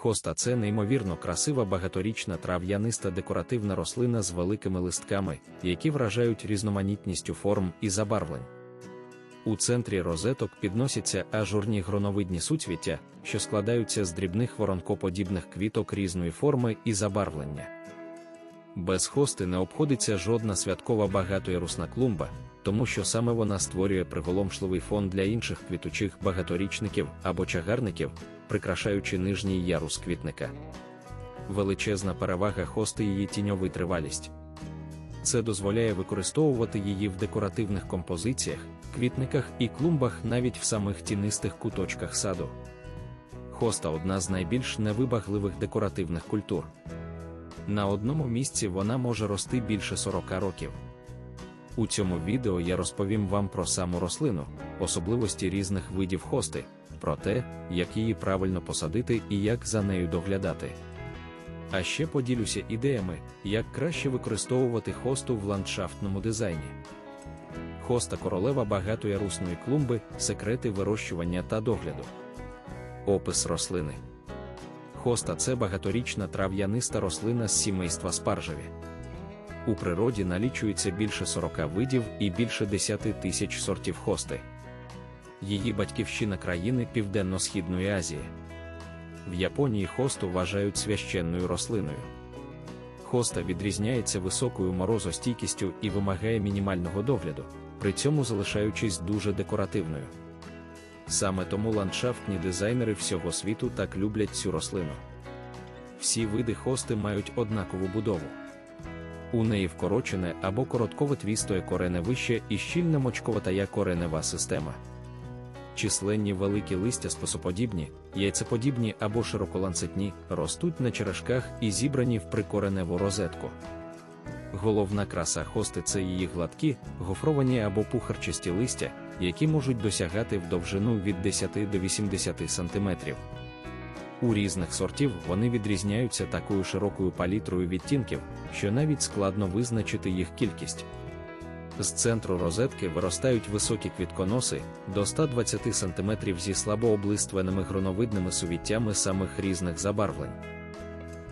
Хоста це неймовірно красива багаторічна трав'яниста декоративна рослина з великими листками, які вражають різноманітністю форм і забарвлень. У центрі розеток підносяться ажурні гроновидні суцвіття, що складаються з дрібних воронкоподібних квіток різної форми і забарвлення. Без хости не обходиться жодна святкова багатоярусна клумба, тому що саме вона створює приголомшливий фон для інших квітучих багаторічників або чагарників, прикрашаючи нижній ярус квітника. Величезна перевага хости її тіньовий тривалість. Це дозволяє використовувати її в декоративних композиціях, квітниках і клумбах навіть в самих тінистих куточках саду. Хоста одна з найбільш невибагливих декоративних культур. На одному місці вона може рости більше 40 років. У цьому відео я розповім вам про саму рослину, особливості різних видів хости, про те, як її правильно посадити і як за нею доглядати. А ще поділюся ідеями, як краще використовувати хосту в ландшафтному дизайні. Хоста королева багатоярусної клумби, секрети вирощування та догляду. Опис рослини. Хоста це багаторічна трав'яниста рослина з сімейства спаржеві. У природі налічується більше 40 видів і більше 10 тисяч сортів хости. Її батьківщина країни Південно-Східної Азії. В Японії хосту вважають священною рослиною. Хоста відрізняється високою морозостійкістю і вимагає мінімального догляду, при цьому залишаючись дуже декоративною. Саме тому ландшафтні дизайнери всього світу так люблять цю рослину. Всі види хости мають однакову будову. У неї вкорочене або короткове корене вище і щільна мочковатая коренева система. Численні великі листя спосоподібні, яйцеподібні або широколанцетні, ростуть на черешках і зібрані в прикореневу розетку. Головна краса хости це її гладкі, гофровані або пухарчасті листя, які можуть досягати в довжину від 10 до 80 см. У різних сортів вони відрізняються такою широкою палітрою відтінків, що навіть складно визначити їх кількість. З центру розетки виростають високі квітконоси до 120 см зі слабооблиственими гроновидними сувіттями самих різних забарвлень.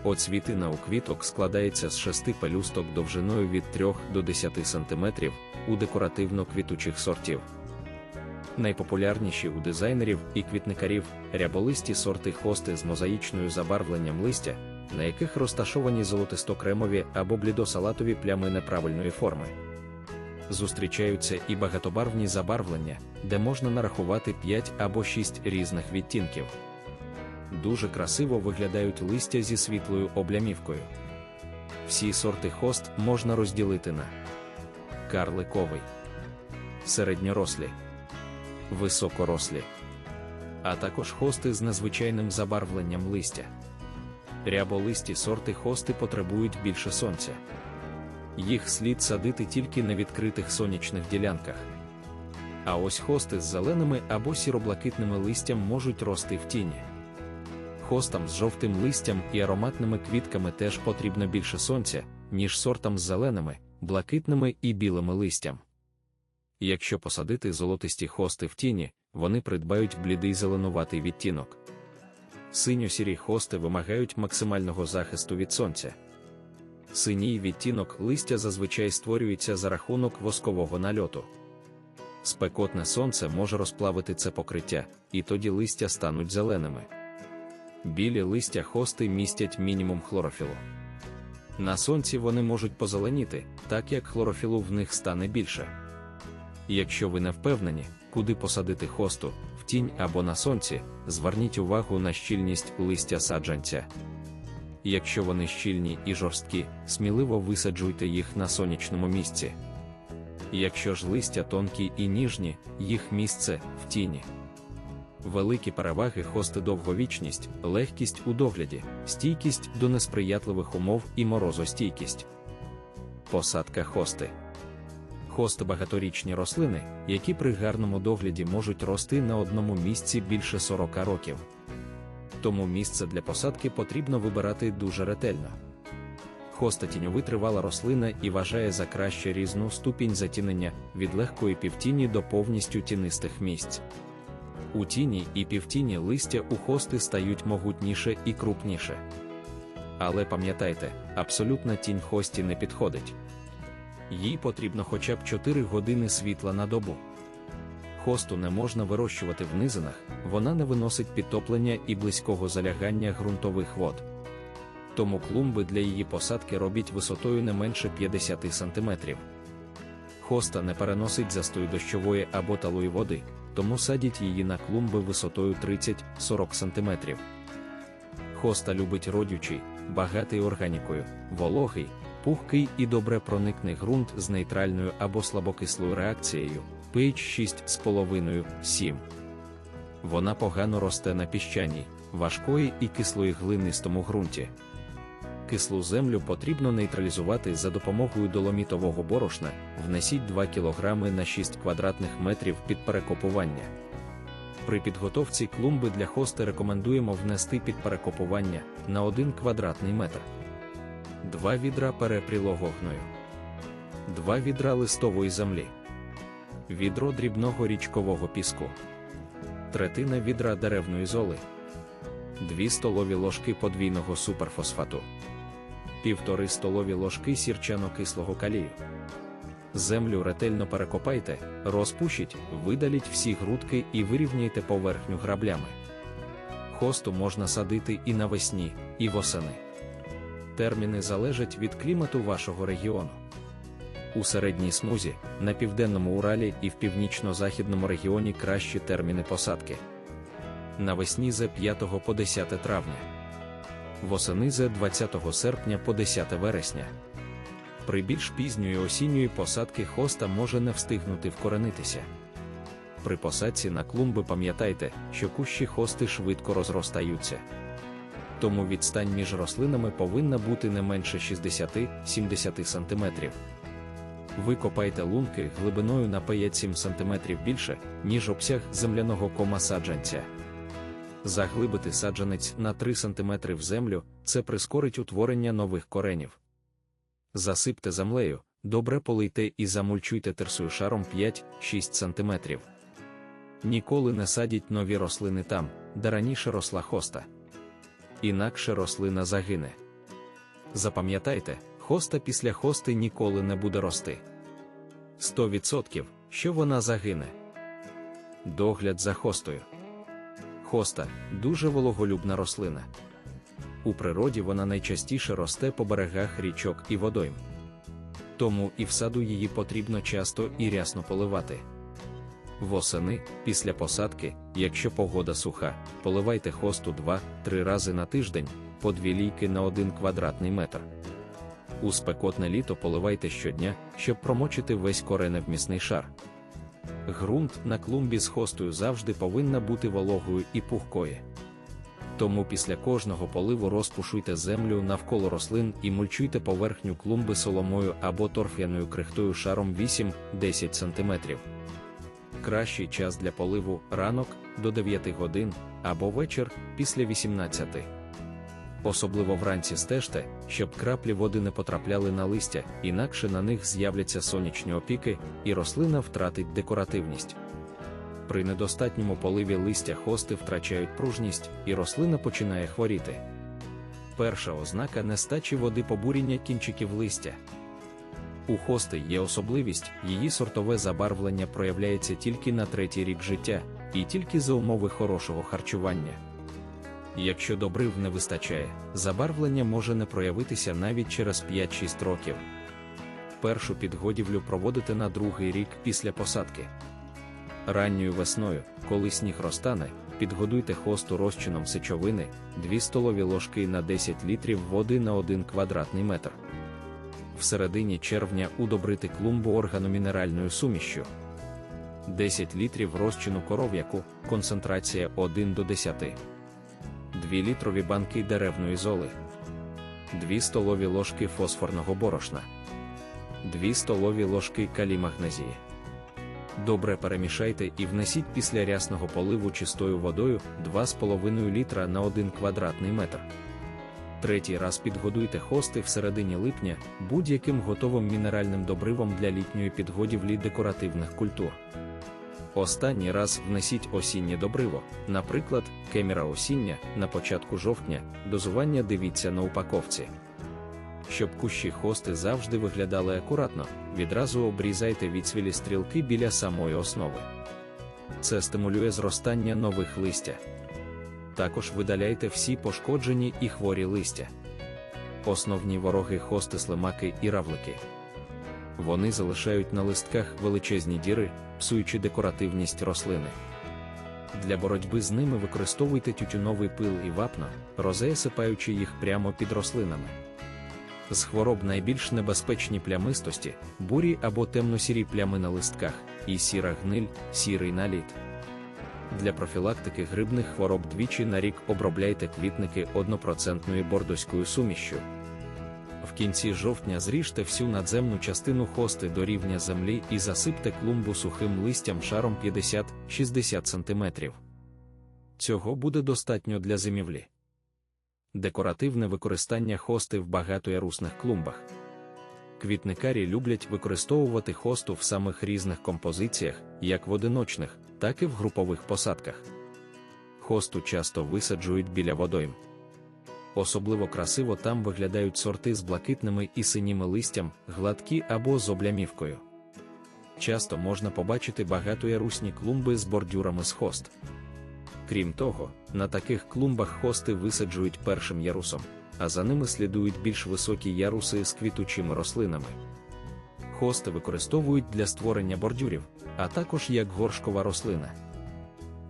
Оцвітина у квіток складається з шести пелюсток довжиною від 3 до 10 см у декоративно-квітучих сортів. Найпопулярніші у дизайнерів і квітникарів ряболисті сорти хости з мозаїчною забарвленням листя, на яких розташовані золотисто-кремові або блідосалатові плями неправильної форми. Зустрічаються і багатобарвні забарвлення, де можна нарахувати 5 або 6 різних відтінків. Дуже красиво виглядають листя зі світлою облямівкою. Всі сорти хост можна розділити на карликовий, середньорослі високорослі, а також хости з незвичайним забарвленням листя. Ряболисті сорти хости потребують більше сонця. Їх слід садити тільки на відкритих сонячних ділянках. А ось хости з зеленими або сіроблакитними листям можуть рости в тіні. Хостам з жовтим листям і ароматними квітками теж потрібно більше сонця, ніж сортам з зеленими, блакитними і білими листям. Якщо посадити золотисті хости в тіні, вони придбають блідий зеленуватий відтінок. Синьо-сірі хости вимагають максимального захисту від сонця. Синій відтінок листя зазвичай створюється за рахунок воскового нальоту. Спекотне сонце може розплавити це покриття, і тоді листя стануть зеленими. Білі листя хости містять мінімум хлорофілу. На сонці вони можуть позеленіти, так як хлорофілу в них стане більше. Якщо ви не впевнені, куди посадити хосту, в тінь або на сонці, зверніть увагу на щільність листя саджанця. Якщо вони щільні і жорсткі, сміливо висаджуйте їх на сонячному місці. Якщо ж листя тонкі і ніжні, їх місце в тіні. Великі переваги хости довговічність, легкість у догляді, стійкість до несприятливих умов і морозостійкість. Посадка хости хост багаторічні рослини, які при гарному догляді можуть рости на одному місці більше 40 років. Тому місце для посадки потрібно вибирати дуже ретельно. Хоста тіньовитривала рослина і вважає за краще різну ступінь затінення від легкої півтіні до повністю тінистих місць. У тіні і півтіні листя у хости стають могутніше і крупніше. Але пам'ятайте, абсолютна тінь хості не підходить. Їй потрібно хоча б 4 години світла на добу. Хосту не можна вирощувати в низинах, вона не виносить підтоплення і близького залягання ґрунтових вод. Тому клумби для її посадки робіть висотою не менше 50 см. Хоста не переносить застою дощової або талої води, тому садіть її на клумби висотою 30-40 см. Хоста любить родючий, багатий органікою, вологий, пухкий і добре проникний ґрунт з нейтральною або слабокислою реакцією pH 6,5-7. Вона погано росте на піщаній, важкої і кислої глинистому ґрунті. Кислу землю потрібно нейтралізувати за допомогою доломітового борошна, внесіть 2 кг на 6 квадратних метрів під перекопування. При підготовці клумби для хости рекомендуємо внести під перекопування на 1 квадратний метр. 2 відра перепрілого гною, 2 відра листової землі, відро дрібного річкового піску, третина відра деревної золи, 2 столові ложки подвійного суперфосфату, півтори столові ложки сірчано-кислого калію. Землю ретельно перекопайте, розпушіть, видаліть всі грудки і вирівняйте поверхню граблями. Хосту можна садити і навесні, і восени. Терміни залежать від клімату вашого регіону. У середній смузі, на південному Уралі і в північно-західному регіоні кращі терміни посадки. Навесні з 5 по 10 травня. Восени з 20 серпня по 10 вересня. При більш пізньої осінньої посадки хоста може не встигнути вкоренитися. При посадці на клумби пам'ятайте, що кущі хости швидко розростаються. Тому відстань між рослинами повинна бути не менше 60-70 см. Викопайте лунки глибиною на 5-7 см більше, ніж обсяг земляного кома саджанця. Заглибити саджанець на 3 см в землю це прискорить утворення нових коренів. Засипте землею, добре полийте і замульчуйте терсою шаром 5-6 см. Ніколи не садіть нові рослини там, де раніше росла хоста. Інакше рослина загине. Запам'ятайте, хоста після хости ніколи не буде рости. 100% що вона загине. Догляд за хостою. Хоста дуже вологолюбна рослина. У природі вона найчастіше росте по берегах річок і водойм. Тому і в саду її потрібно часто і рясно поливати. Восени, після посадки, якщо погода суха, поливайте хосту 2-3 рази на тиждень, по 2 лійки на 1 квадратний метр. У спекотне літо поливайте щодня, щоб промочити весь кореневмісний шар. Грунт на клумбі з хостою завжди повинна бути вологою і пухкою. Тому після кожного поливу розпушуйте землю навколо рослин і мульчуйте поверхню клумби соломою або торф'яною крихтою шаром 8-10 см. Кращий час для поливу ранок до 9 годин або вечір після 18. Особливо вранці стежте, щоб краплі води не потрапляли на листя, інакше на них з'являться сонячні опіки, і рослина втратить декоративність. При недостатньому поливі листя хости втрачають пружність, і рослина починає хворіти. Перша ознака нестачі води побуріння кінчиків листя. У хости є особливість, її сортове забарвлення проявляється тільки на третій рік життя, і тільки за умови хорошого харчування. Якщо добрив не вистачає, забарвлення може не проявитися навіть через 5-6 років. Першу підгодівлю проводите на другий рік після посадки. Ранньою весною, коли сніг розтане, підгодуйте хосту розчином сечовини 2 столові ложки на 10 літрів води на 1 квадратний метр. В середині червня удобрити клумбу органомінеральною сумішшю. 10 літрів розчину коров'яку, концентрація 1 до 10. 2 літрові банки деревної золи, 2 столові ложки фосфорного борошна, 2 столові ложки калімагнезії. Добре перемішайте і внесіть після рясного поливу чистою водою 2,5 літра на 1 квадратний метр. Третій раз підгодуйте хости в середині липня будь-яким готовим мінеральним добривом для літньої підгодівлі декоративних культур. Останній раз внесіть осіннє добриво, наприклад, кеміра осіння на початку жовтня, дозування дивіться на упаковці. Щоб кущі хости завжди виглядали акуратно, відразу обрізайте відсвілі стрілки біля самої основи. Це стимулює зростання нових листя. Також видаляйте всі пошкоджені і хворі листя. Основні вороги хости слимаки і равлики. Вони залишають на листках величезні діри, псуючи декоративність рослини. Для боротьби з ними використовуйте тютюновий пил і вапно, розесипаючи їх прямо під рослинами. З хвороб найбільш небезпечні плямистості, бурі або темно-сірі плями на листках, і сіра гниль, сірий наліт. Для профілактики грибних хвороб двічі на рік обробляйте квітники 1% бордоською сумішшю. В кінці жовтня зріжте всю надземну частину хости до рівня землі і засипте клумбу сухим листям шаром 50-60 см. Цього буде достатньо для зимівлі. Декоративне використання хости в багатоярусних клумбах. Квітникарі люблять використовувати хосту в самих різних композиціях, як в одиночних, так і в групових посадках. Хосту часто висаджують біля водойм. Особливо красиво там виглядають сорти з блакитними і синіми листям, гладкі або з облямівкою. Часто можна побачити багатоярусні клумби з бордюрами з хост. Крім того, на таких клумбах хости висаджують першим ярусом, а за ними слідують більш високі яруси з квітучими рослинами. Хости використовують для створення бордюрів, а також як горшкова рослина.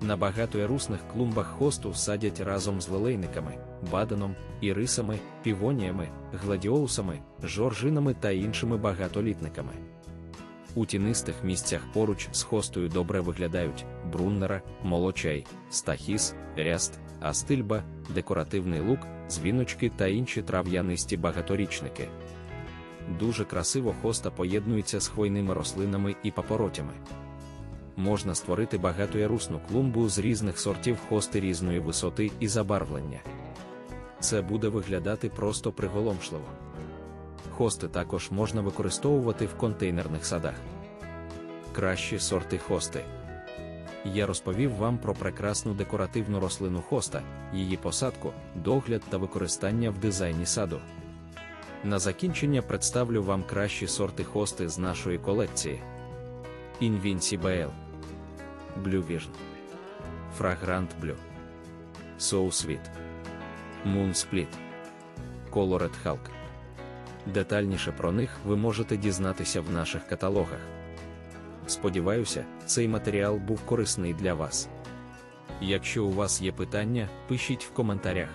На багатоярусних клумбах хосту садять разом з лелейниками, баданом, ірисами, півоніями, гладіолусами, жоржинами та іншими багатолітниками. У тінистих місцях поруч з хостою добре виглядають бруннера, молочай, стахіс, ряст, астильба, декоративний лук, дзвіночки та інші трав'янисті багаторічники. Дуже красиво хоста поєднується з хвойними рослинами і папоротями. Можна створити багатоярусну клумбу з різних сортів хости різної висоти і забарвлення. Це буде виглядати просто приголомшливо. Хости також можна використовувати в контейнерних садах. Кращі сорти хости. Я розповів вам про прекрасну декоративну рослину хоста, її посадку, догляд та використання в дизайні саду. На закінчення представлю вам кращі сорти хости з нашої колекції: Invincible, Blue Vision, Fragrant Blue, So Sweet, Moon Split, Colored Hulk. Детальніше про них ви можете дізнатися в наших каталогах. Сподіваюся, цей матеріал був корисний для вас. Якщо у вас є питання, пишіть в коментарях.